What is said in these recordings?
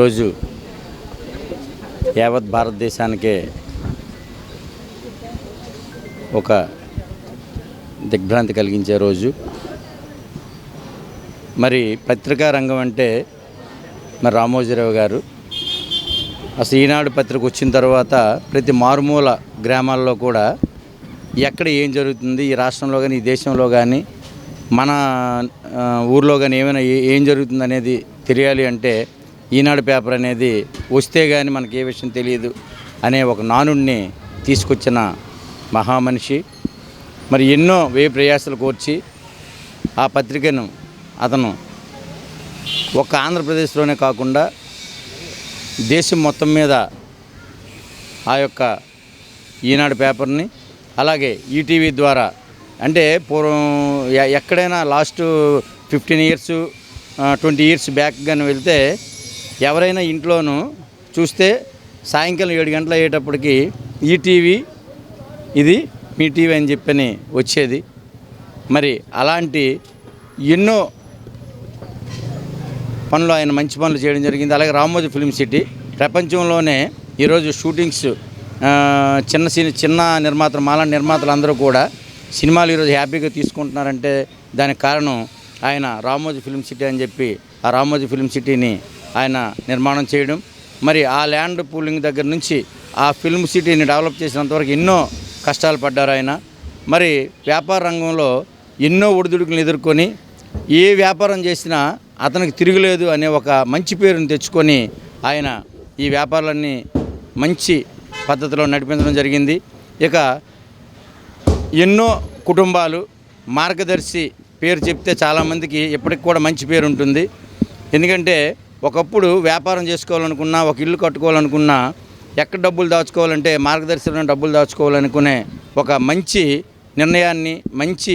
రోజు యావత్ భారతదేశానికే ఒక దిగ్భ్రాంతి కలిగించే రోజు. మరి పత్రికా రంగం అంటే మరి రామోజీరావు గారు. అసలు ఈనాడు పత్రిక వచ్చిన తర్వాత ప్రతి మారుమూల గ్రామాల్లో కూడా ఎక్కడ ఏం జరుగుతుంది ఈ రాష్ట్రంలో కానీ ఈ దేశంలో కానీ మన ఊర్లో కానీ ఏమైనా ఏం జరుగుతుంది అనేది తెలియాలి అంటే ఈనాడు పేపర్ అనేది వస్తే కానీ మనకి ఏ విషయం తెలియదు అనే ఒక నానుడిని తీసుకొచ్చిన మహామనిషి. మరి ఎన్నో వే ప్రయాసాలు కోర్చి ఆ పత్రికను అతను ఒక ఆంధ్రప్రదేశ్లోనే కాకుండా దేశం మొత్తం మీద ఆ యొక్క ఈనాడు పేపర్ని అలాగే ఈటీవీ ద్వారా అంటే పూర్వం ఎ- ఎక్కడైనా last fifteen years twenty years back కానీ వెళ్తే ఎవరైనా ఇంట్లోనూ చూస్తే సాయంకాలం ఏడు గంటలు అయ్యేటప్పటికి ఈటీవీ ఇది మీ టీవీ అని చెప్పని వచ్చేది. మరి అలాంటి ఎన్నో పనులు ఆయన మంచి పనులు చేయడం జరిగింది. అలాగే రామోజీ ఫిల్మ్ సిటీ ప్రపంచంలోనే ఈరోజు షూటింగ్స్ చిన్న సిని చిన్న నిర్మాతలు మాలాంటి నిర్మాతలు అందరూ కూడా సినిమాలు ఈరోజు హ్యాపీగా తీసుకుంటున్నారంటే దానికి కారణం ఆయన రామోజీ ఫిల్మ్ సిటీ అని చెప్పి ఆ రామోజీ ఫిల్మ్ సిటీని ఆయన నిర్మాణం చేయడం. మరి ఆ ల్యాండ్ పూలింగ్ దగ్గర నుంచి ఆ ఫిల్మ్ సిటీని డెవలప్ చేసినంతవరకు ఎన్నో కష్టాలు పడ్డారు ఆయన. మరి వ్యాపార రంగంలో ఎన్నో ఒడిదుడుకులు ఎదుర్కొని ఏ వ్యాపారం చేసినా అతనికి తిరుగులేదు అనే ఒక మంచి పేరుని తెచ్చుకొని ఆయన ఈ వ్యాపారాలన్నీ మంచి పద్ధతిలో నడిపించడం జరిగింది. ఇక ఎన్నో కుటుంబాలు మార్గదర్శి పేరు చెప్తే చాలామందికి ఎప్పటికి కూడా మంచి పేరు ఉంటుంది. ఎందుకంటే ఒకప్పుడు వ్యాపారం చేసుకోవాలనుకున్నా ఒక ఇల్లు కట్టుకోవాలనుకున్నా ఎక్కడ డబ్బులు దాచుకోవాలంటే మార్గదర్శిలో డబ్బులు దాచుకోవాలనుకునే ఒక మంచి నిర్ణయాన్ని మంచి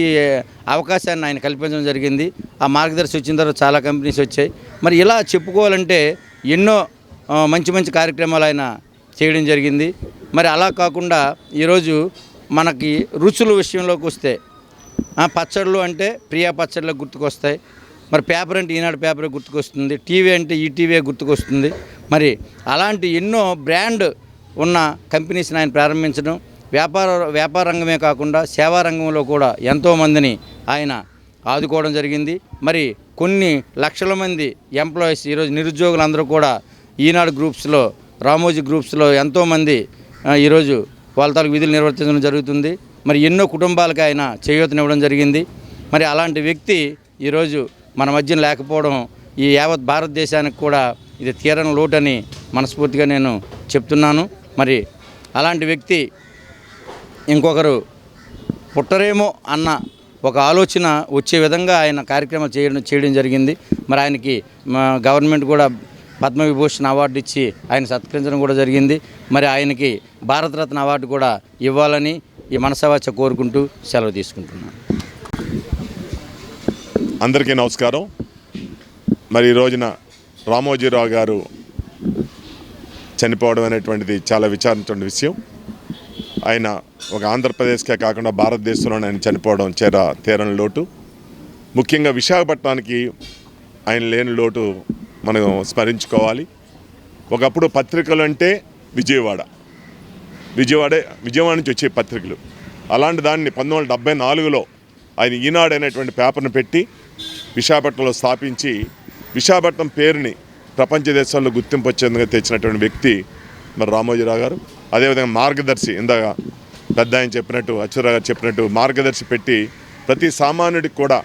అవకాశాన్ని ఆయన కల్పించడం జరిగింది. ఆ మార్గదర్శి వచ్చిన తర్వాత చాలా కంపెనీస్ వచ్చాయి. మరి ఇలా చెప్పుకోవాలంటే ఎన్నో మంచి మంచి కార్యక్రమాలు ఆయన చేయడం జరిగింది. మరి అలా కాకుండా ఈరోజు మనకి రుచుల విషయంలోకి వస్తే పచ్చళ్ళు అంటే ప్రియా పచ్చళ్ళకు గుర్తుకొస్తాయి. మరి పేపర్ అంటే ఈనాడు పేపర్ గుర్తుకొస్తుంది టీవీ అంటే ఈటీవీ గుర్తుకొస్తుంది. మరి అలాంటి ఎన్నో బ్రాండ్ ఉన్న కంపెనీస్ని ఆయన ప్రారంభించడం వ్యాపార వ్యాపార రంగమే కాకుండా సేవా రంగంలో కూడా ఎంతోమందిని ఆయన ఆదుకోవడం జరిగింది. మరి కొన్ని లక్షల మంది ఎంప్లాయీస్ ఈరోజు నిరుద్యోగులందరూ కూడా ఈనాడు గ్రూప్స్లో రామోజీ గ్రూప్స్లో ఎంతోమంది ఈరోజు వాళ్ళ తాలూకు విధులు నిర్వర్తించడం జరుగుతుంది. మరి ఎన్నో కుటుంబాలకు ఆయన చేయూతనివ్వడం జరిగింది. మరి అలాంటి వ్యక్తి ఈరోజు మన మధ్యన లేకపోవడం ఈ యావత్ భారతదేశానికి కూడా ఇది తీరని లోటని మనస్ఫూర్తిగా నేను చెప్తున్నాను. మరి అలాంటి వ్యక్తి ఇంకొకరు పుట్టరేమో అన్న ఒక ఆలోచన వచ్చే విధంగా ఆయన కార్యక్రమాలు చేయడం చేయడం జరిగింది. మరి ఆయనకి మా గవర్నమెంట్ కూడా పద్మవిభూషణ్ అవార్డు ఇచ్చి ఆయన సత్కరించడం కూడా జరిగింది. మరి ఆయనకి భారతరత్న అవార్డు కూడా ఇవ్వాలని ఈ మనసవాచ కోరుకుంటూ సెలవు తీసుకుంటున్నాను. అందరికీ నమస్కారం. మరి ఈ రోజున రామోజీరావు గారు చనిపోవడం అనేటువంటిది చాలా విచారించిన విషయం. ఆయన ఒక ఆంధ్రప్రదేశ్కే కాకుండా భారతదేశంలోనే ఆయన చనిపోవడం చేర తీరని లోటు. ముఖ్యంగా విశాఖపట్నానికి ఆయన లేని లోటు మనం స్మరించుకోవాలి. ఒకప్పుడు పత్రికలు అంటే విజయవాడ. విజయవాడ విజయవాడ నుంచి వచ్చే పత్రికలు. అలాంటి దాన్ని పంతొమ్మిది వందల డెబ్బై నాలుగులో ఆయన ఈనాడు అనేటువంటి పేపర్ను పెట్టి విశాఖపట్నంలో స్థాపించి విశాఖపట్నం పేరుని ప్రపంచ దేశాల్లో గుర్తింపు వచ్చేందుకు తెచ్చినటువంటి వ్యక్తి మరి రామోజీరావు గారు. అదేవిధంగా మార్గదర్శి ఇందాక పెద్ద ఆయన చెప్పినట్టు అచ్చురావు గారు చెప్పినట్టు మార్గదర్శి పెట్టి ప్రతి సామాన్యుడికి కూడా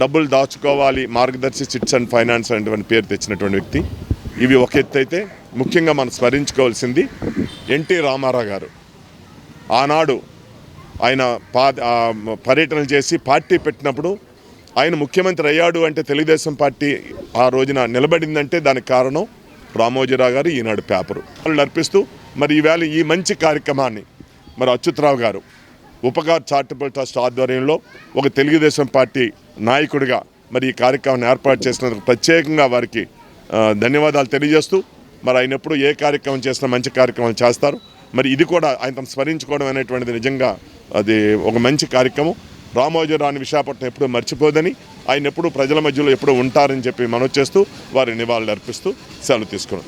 డబ్బులు దాచుకోవాలి మార్గదర్శి చిట్స్ అండ్ ఫైనాన్స్ అనేటువంటి పేరు తెచ్చినటువంటి వ్యక్తి. ఇవి ఒక ఎత్తు అయితే ముఖ్యంగా మనం స్మరించుకోవాల్సింది ఎన్టీ రామారావు గారు. ఆనాడు ఆయన పా పర్యటనలు చేసి పార్టీ పెట్టినప్పుడు ఆయన ముఖ్యమంత్రి అయ్యాడు అంటే తెలుగుదేశం పార్టీ ఆ రోజున నిలబడిందంటే దానికి కారణం రామోజీరావు గారు ఈనాడు పేపరు. వాళ్ళు నడిపిస్తూ మరి ఈవేళ ఈ మంచి కార్యక్రమాన్ని మరి అచ్యుతరావు గారు ఉపకార్ చారిటబుల్ ట్రస్ట్ ఆధ్వర్యంలో ఒక తెలుగుదేశం పార్టీ నాయకుడిగా మరి ఈ కార్యక్రమాన్ని ఏర్పాటు చేసినందుకు ప్రత్యేకంగా వారికి ధన్యవాదాలు తెలియజేస్తూ మరి ఆయన ఎప్పుడు ఏ కార్యక్రమం చేసినా మంచి కార్యక్రమాలు చేస్తారు. మరి ఇది కూడా ఆయన స్మరించుకోవడం అనేటువంటిది నిజంగా అది ఒక మంచి కార్యక్రమం. రామోజీరావుని విశాఖపట్నం ఎప్పుడూ మర్చిపోదని ఆయన ఎప్పుడూ ప్రజల మధ్యలో ఎప్పుడూ ఉంటారని చెప్పి మనం చేస్తూ వారి నివాళులు అర్పిస్తూ సెలవు తీసుకున్నాం.